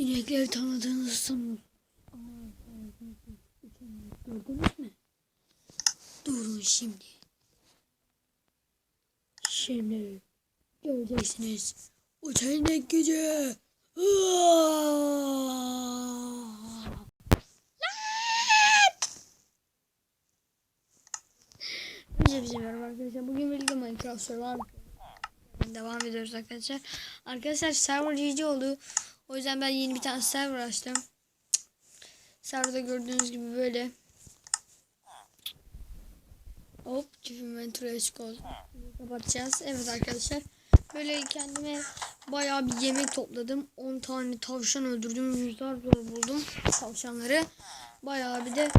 İnekleri tanıdığınızı sanın. Gördünüz mü? Durun şimdi. Şimdi göreceksiniz. Uçan inek gücü. Bize bize merhaba arkadaşlar. Bugün birlikte Minecraft Survival devam ediyoruz arkadaşlar. Arkadaşlar server GG oldu. O yüzden ben yeni bir tane server açtım. Serverda gördüğünüz gibi böyle. Hop, açık oldu. Kapatacağız. Evet arkadaşlar. Böyle kendime bayağı bir yemek topladım. 10 tane tavşan öldürdüm. Yüzler buldum tavşanları. Bayağı bir de.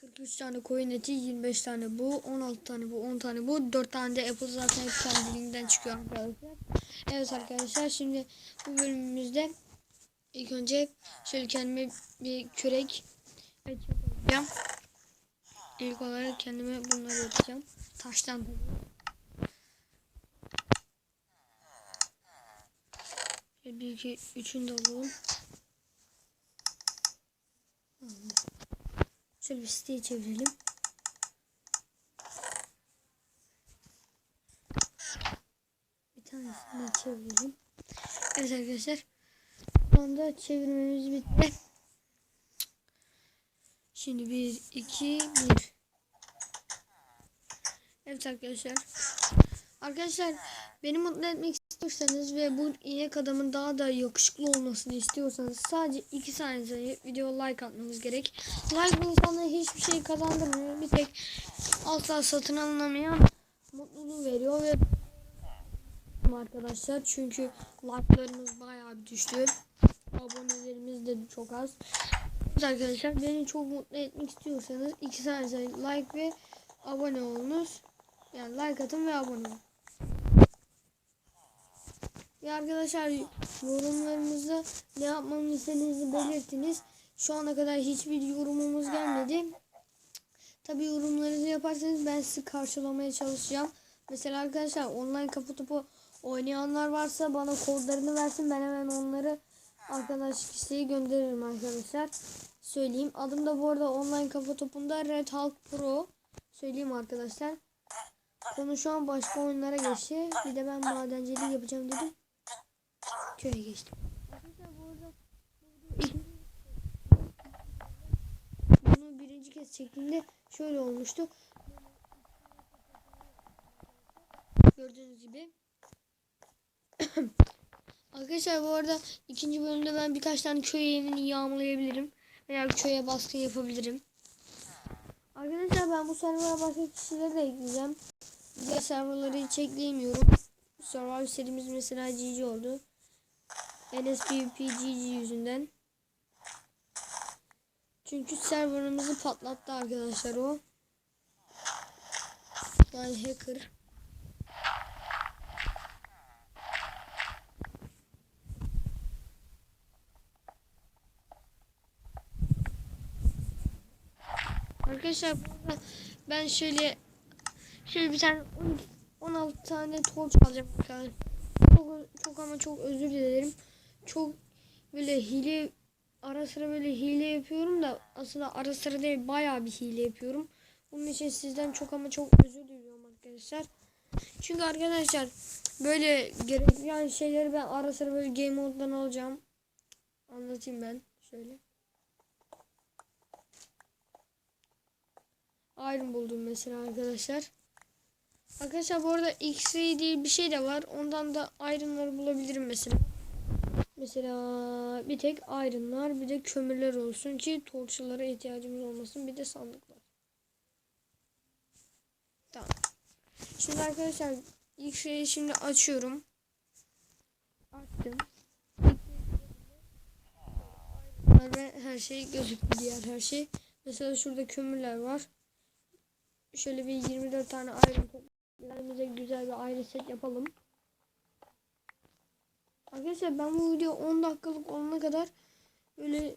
43 tane koyun eti, 25 tane bu, 16 tane bu, 10 tane bu, 4 tane de apple zaten hep kendiliğinden çıkıyor arkadaşlar. Evet arkadaşlar şimdi bu bölümümüzde ilk önce şöyle kendime bir kürek yapacağım. İlk olarak kendime bunları yapacağım. Taştan bir iki üçünü de alalım. Şöyle bir siteye çevirelim. Bir tanesini çevirelim. Evet arkadaşlar. Şu anda çevirmemiz bitti. Şimdi 1, 2, 1. Evet arkadaşlar. Arkadaşlar beni mutlu etmek istiyorsanız ve bu inek adamın daha da yakışıklı olmasını istiyorsanız sadece 2 saniye video like atmanız gerek. Like insana hiçbir şey kazandırmıyor. Bir tek asla satın alınamayan mutluluğu veriyor ve arkadaşlar çünkü like'larımız bayağı bir düştü. Abonelerimiz de çok az. Arkadaşlar beni çok mutlu etmek istiyorsanız 2 saniye like ve abone olunuz. Yani like atın ve abone olun. Ve arkadaşlar yorumlarınızda ne yapmamı istediğinizi belirtiniz. Şu ana kadar hiçbir yorumumuz gelmedi. Tabi yorumlarınızı yaparsanız ben sizi karşılamaya çalışacağım. Mesela arkadaşlar online kapı topu oynayanlar varsa bana kodlarını versin. Ben hemen onları arkadaş kişiye gönderirim arkadaşlar. Söyleyeyim. Adım da bu arada online kafa topunda Red Hulk Pro. Söyleyeyim arkadaşlar. Konu şu an başka oyunlara geçti. Bir de ben madencilik yapacağım dedim. Köye geçtim. Bunu birinci kez çektiğimde şöyle olmuştu. Gördüğünüz gibi. Arkadaşlar bu arada ikinci bölümde ben birkaç tane köy evini yağmalayabilirim. Veya köye baskın yapabilirim. Arkadaşlar ben bu server'a başka kişileri de ekleyeceğim. Diğer serverları hiç ekleyemiyorum. Survival serimiz mesela GG oldu. NSPVP GG yüzünden. Çünkü serverımızı patlattı arkadaşlar o. Yani hacker. Arkadaşlar burada ben şöyle şöyle bir tane 16 tane torç alacağım. Çok, çok ama çok özür dilerim. Çok böyle hile ara sıra böyle hile yapıyorum da aslında ara sıra değil bayağı bir hile yapıyorum. Bunun için sizden çok ama çok özür diliyorum arkadaşlar. Çünkü arkadaşlar böyle gerekli şeyleri ben ara sıra böyle game mode'dan alacağım. Anlatayım ben şöyle. Iron buldum mesela arkadaşlar. Arkadaşlar bu arada X-ray diye bir şey de var. Ondan da iron'ları bulabilirim mesela. Mesela bir tek iron'lar bir de kömürler olsun ki torçlara ihtiyacımız olmasın. Bir de sandıklar. Tamam. Şimdi arkadaşlar X-ray'i şimdi açıyorum. Açtım. Ve her şey gözüktü diğer her şey. Mesela şurada kömürler var. Şöyle bir 24 tane ayrı güzel bir ayrı set yapalım. Arkadaşlar ben bu video 10 dakikalık olana kadar böyle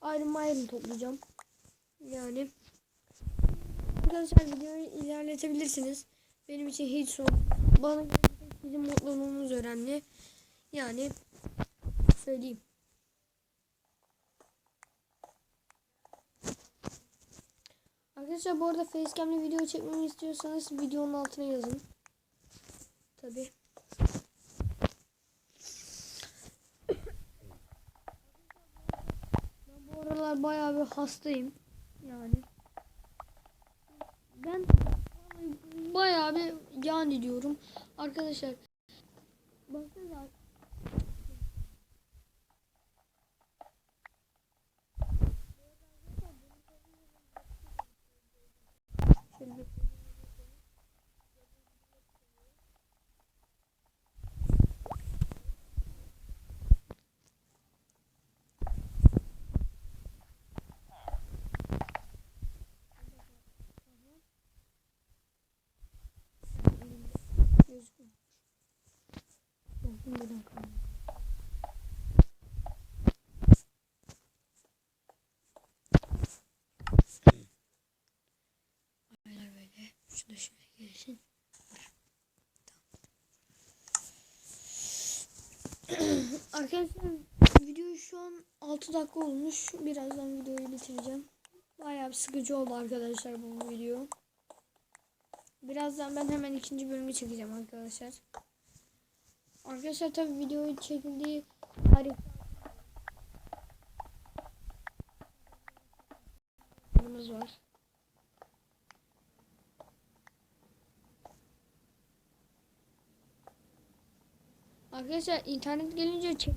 ayrım ayrım toplayacağım. Yani arkadaşlar videoyu ilerletebilirsiniz. Benim için hiç sorun. Bana sizin mutluluğunuz önemli. Yani söyleyeyim. Arkadaşlar bu arada facecam'le video çekmemi istiyorsanız videonun altına yazın. Tabii. Aralar bayağı bir hastayım. Yani. Ben bayağı bir yani diyorum. Arkadaşlar. Bakın Şöyle bir- Gözükmüyor. Arkadaşlar video şu an 6 dakika olmuş. Birazdan videoyu bitireceğim. Bayağı bir sıkıcı oldu arkadaşlar bu video. Birazdan ben hemen ikinci bölümü çekeceğim arkadaşlar. Arkadaşlar tabi videoyu çekildiği tarih var. Arkadaşlar internet gelince çek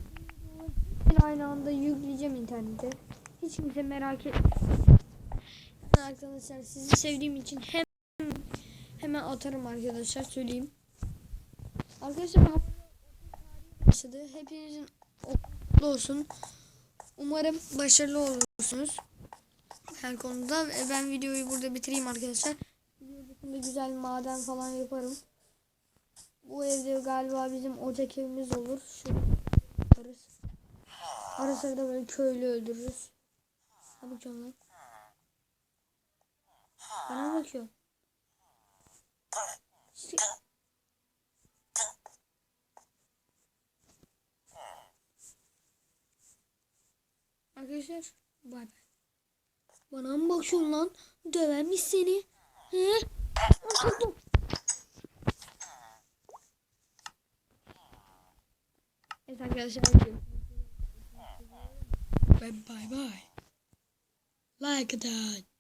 aynı anda yükleyeceğim internete. Hiç kimse merak etmesin. Arkadaşlar sizi sevdiğim için hem hemen atarım arkadaşlar söyleyeyim. Arkadaşlar başladı. Hepinizin okulu olsun. Umarım başarılı olursunuz. Her konuda ben videoyu burada bitireyim arkadaşlar. Videoda güzel maden falan yaparım. Bu evde galiba bizim ocak evimiz olur. Şöyle yaparız. Ara sıra da böyle köylü öldürürüz. Bakıyorsun lan? Bana bakıyor? Arkadaşlar bay bay. Bana mı bakıyorsun lan? Dövermiş seni. He? Evet arkadaşlar. Bye bye bye. Like that.